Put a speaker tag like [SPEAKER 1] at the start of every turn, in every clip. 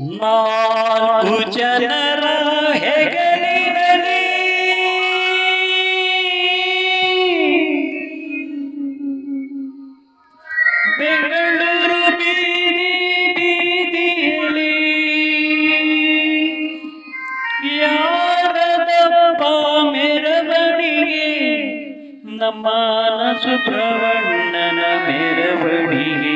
[SPEAKER 1] ನಾಲ್ಕು ಜನರ ಹೆಗಲಿನಲ್ಲಿ. ಬೆಂಗಳೂರು ಬೀದಿ ಬೀದಿಯಲ್ಲಿ ಯಾರದಪ್ಪ ಮೆರವಣಿಗೆ ನಮ್ಮ ಸುಬ್ರಹ್ಮಣ್ಯನ ಮೆರವಣಿಗೆ.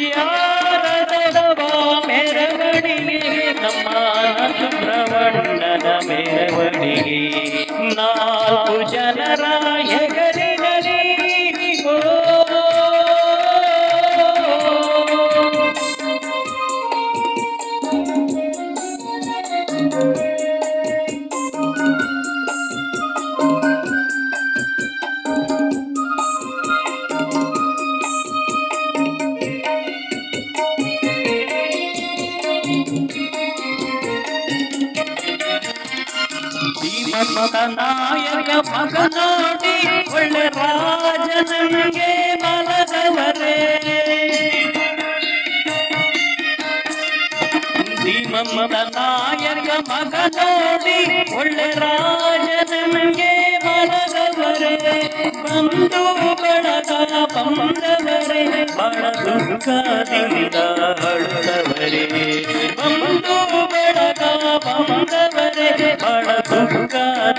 [SPEAKER 1] ಯಾರದಪ್ಪ ಮೆರವಣಿಗೆ? ನಮ್ಮ ಸುಬ್ರಹ್ಮಣ್ಯನ ಮೆರವಣಿಗೆ. ನಾಲ್ಕು ಜನರ ಧೀಮಂತ ನಾಯಕ ಮಗ ನೋಡಿ ಒಳ್ಳೆ ರಾಜನಿಗೆ ಮನದವರೇ ಧೀಮಂತ ನಾಯಕ ಮಗ ನೋಡಿ ಒಳ್ಳೆ ರಾಜನಿಗೆ ಮನದವರೇ ಬಂದು ಬಳಗ ಬಂದವರೇ ಬಳ ದುಃಖದಿಂದ ಅಳುತ್ತವರೇ ಬಂದು ಬಳಗ ಬಂದವರೇ ಬಳ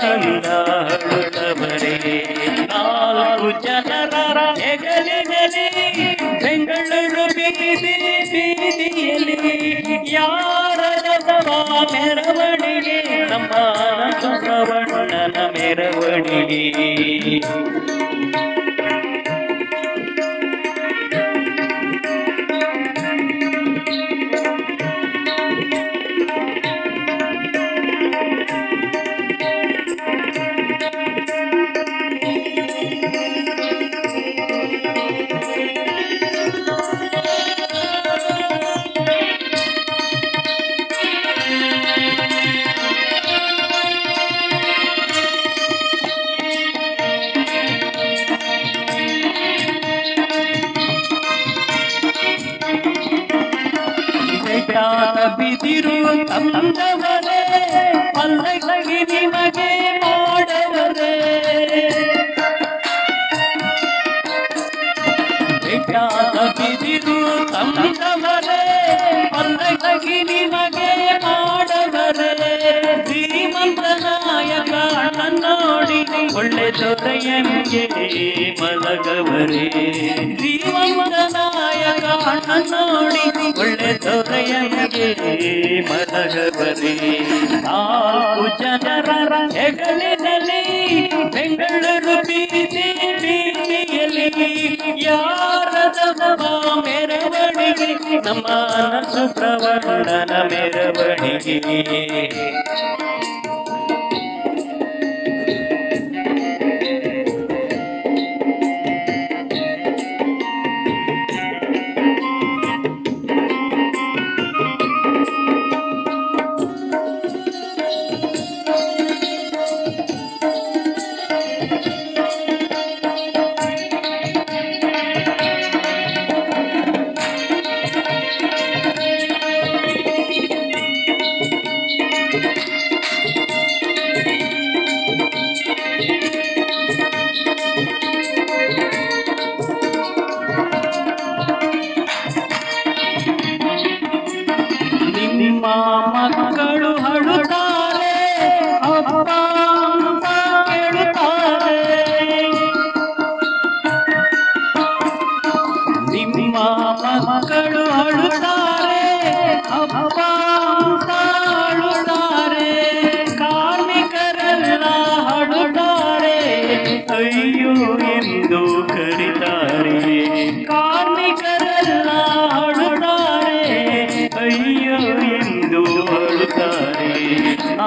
[SPEAKER 1] ನಾಲ್ಕು ಜನರ ಹೆಗಲಿನಲ್ಲಿ ಬೆಂಗಳೂರು ಬೀದಿ ಬೀದಿಯಲ್ಲಿ ಯಾರದವ ಮೆರವಣಿಗೆ? ನಮ್ಮ ಮೆರವಣಿಗೆ. ಬೆಟ್ಟಾದ ಬಿದಿರು ತಂದವರೇ ಪಲ್ಲಗಿ ನಿಮಗೆ ಮಾಡವರೇ. ಬೆಟ್ಟಾದ ಬಿದಿರು ತಂದವರೇ ಪಲ್ಲಗಿ ನಿಮಗೆ ಮಾಡವರೇ. ಶ್ರೀಮಂತನಾಯಕ ನೋಡಿ, ಒಳ್ಳೆ ದೊರೆಯಂಗೆ ಮಲಗವರೇ. ಶ್ರೀಮಂತ ನಾಯಕ ನೋಡಿ ಒಳ್ಳೆ ದೊರೆಯಂಗೆ ಮಲಗವರೇ ನಾವು ಜನರ ಹೆಗಲಿನಲ್ಲಿ ಬೆಂಗಳೂರು ಬೀದಿ ಬೀದಿಯಲ್ಲಿ ಯಾರದವ ಮೆರವಣಿಗೆ? ನಮ್ಮ ಸುಬ್ರಹ್ಮಣ್ಯನ ಮೆರವಣಿಗೆ.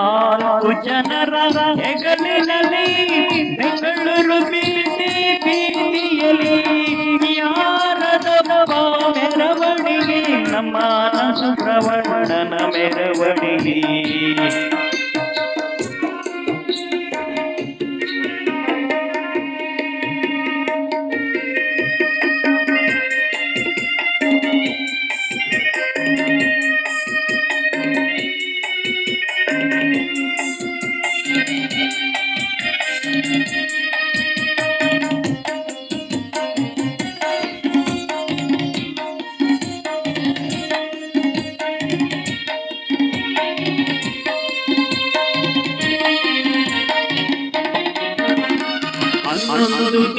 [SPEAKER 1] ನಾಲ್ಕು ಜನರ ಹೆಗಲಿನಲ್ಲಿ ಬೆಂಗಳೂರು ಬೀದಿ ಬೀದಿಯಲ್ಲಿ ಯಾರದಪ್ಪ ಮೆರವಣಿಗೆ? ನಮ್ಮ ಸುಬ್ರಹ್ಮಣ್ಯನ ಮೆರವಣಿಗೆ.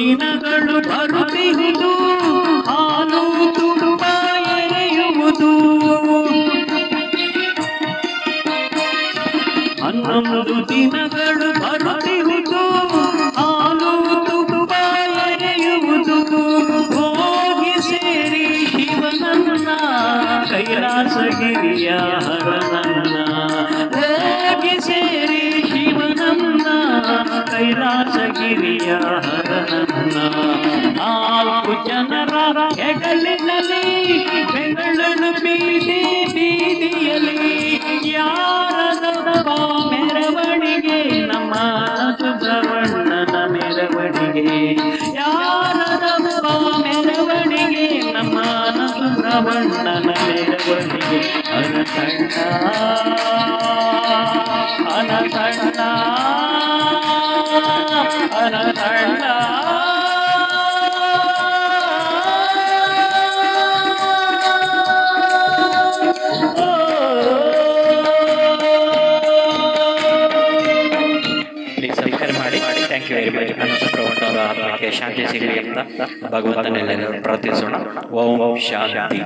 [SPEAKER 1] ದಿನಗಳು ಬರುತ್ತಿರುವುದು. ಕೈಲಾಸಗಿರಿಯ ನಾಲ್ಕು ಜನರ ಹೆಗಲಿನಲ್ಲಿ ಬೆಂಗಳೂರು ಬೀದಿ ಬೀದಿಯಲ್ಲಿ. ಯಾರದವ ಮೆರವಣಿಗೆ, ನಮ್ಮ ಸುಬ್ರಹ್ಮಣ್ಯನ ಮೆರವಣಿಗೆ. ಯಾರದವ ಮೆರವಣಿಗೆ, ನಮ್ಮ ಸುಬ್ರಹ್ಮಣ್ಯನ ಮೆರವಣಿಗೆ. ಅನಸಣ್ಣ ಅನಸಣ್ಣ.
[SPEAKER 2] ശാന്തി സ്വീകരിക്കുന്ന ഭഗവന്തൻ എല്ലാവരും പ്രാർത്ഥിച്ചോണം ഓം ശാന്തി.